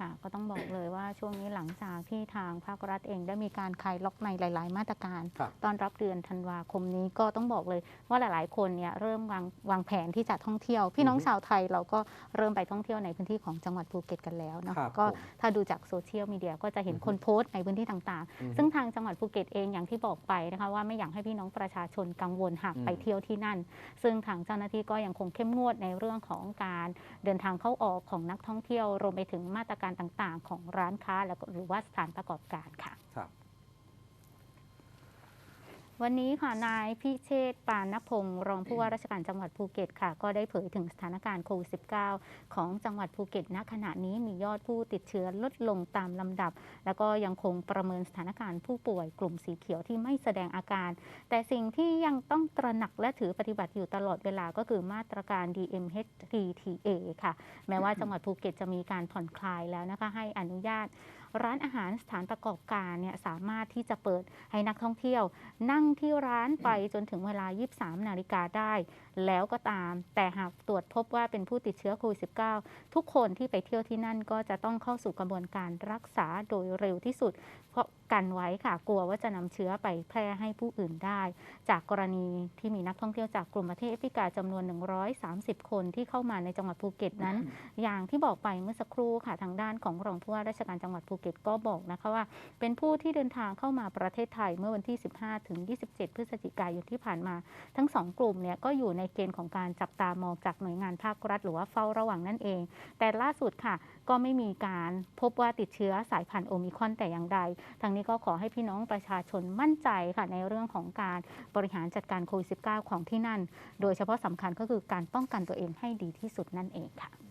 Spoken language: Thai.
ค่ะก็ต้องบอกเลยว่าช่วงนี้หลังจากที่ทางภาครัฐเองได้มีการคลายล็อกในหลาย ๆ มาตรการ ครับต้อนรับเดือนธันวาคมนี้ก็ต้องบอกเลยว่าหลาย ๆ คนเนี่ยเริ่มวางวางแผนที่จะท่องเที่ยว พี่น้องอือฮึชาวไทยเราก็เริ่มไปท่องเที่ยวในพื้นที่ของจังหวัดภูเก็ตกันแล้วเนาะครับก็ผมถ้าดูจากโซเชียลมีเดียก็จะเห็นอือฮึ คนโพสต์ในพื้นที่ต่างอืมๆซึ่งทางจังหวัดภูเก็ตเองอย่างที่บอกไปนะคะว่าไม่อยากให้พี่น้องประชาชนกังวลหากอืมไปเที่ยวที่นั่น ซึ่งทางเจ้าหน้าที่ก็ยังคงเข้มงวดในเรื่องของการเดินทางเข้าออกของนักท่องเที่ยวรวมไปถึงมาตรกการต่างๆ ของร้านค้าแล้วก็หรือว่าสถานประกอบการค่ะ ครับ วันนี้ค่ะนายพิเชษปานพงศ์รองผู้ว่าราชการจังหวัดภูเก็ตค่ะ ก็ได้เผยถึงสถานการณ์โควิด -19 ของจังหวัดภูเก็ตณขณะนี้มียอดผู้ติดเชื้อลดลงตามลำดับ แล้วก็ยังคงประเมินสถานการณ์ผู้ป่วยกลุ่มสีเขียวที่ไม่แสดงอาการ แต่สิ่งที่ยังต้องตระหนักและถือปฏิบัติอยู่ตลอดเวลาก็คือมาตรการ DMHTTA ค่ะ แม้ว่าจังหวัดภูเก็ตจะมีการผ่อนคลายแล้วนะคะให้อนุญาต ร้านอาหารสถานประกอบการเนี่ยสามารถที่จะเปิดให้นักท่องเที่ยว นั่งที่ร้านไปจนถึงเวลา 23 นาฬิกาได้ แล้วก็ตาม แต่หากตรวจพบว่าเป็นผู้ติดเชื้อโควิด -19 ทุกคนที่ไปเที่ยวที่นั่นก็จะต้องเข้าสู่กระบวนการรักษาโดยเร็วที่สุด เพราะกันไว้ค่ะกลัวว่าจะนำเชื้อไปแพร่ให้ผู้อื่นได้ จากกรณีที่มีนักท่องเที่ยวจากกลุ่มประเทศแอฟริกาจำนวน 130 คนที่เข้ามาในจังหวัดภูเก็ตนั้น อย่างที่บอกไปเมื่อสักครู่ค่ะทางด้านของรองผู้ว่าราชการจังหวัดภูเก็ตก็บอกนะคะว่า เป็นผู้ที่เดินทางเข้ามาประเทศไทยเมื่อวันที่ 15 ถึง 27 พฤศจิกายนที่ผ่านมา ทั้งสองกลุ่มเนี่ยก็อยู่ในเกณฑ์ของการจับตามองจากหน่วยงานภาครัฐ หรือว่าเฝ้าระวังนั่นเอง แต่ล่าสุดค่ะ ก็ไม่มีการพบว่าติดเชื้อสายพันธุ์โอมิคอนแต่อย่างใดทางนี้ก็ขอให้พี่น้องประชาชนมั่นใจค่ะในเรื่องของการบริหารจัดการโควิด -19 ของที่นั่น โดยเฉพาะสำคัญก็คือการป้องกันตัวเองให้ดีที่สุดนั่นเองค่ะ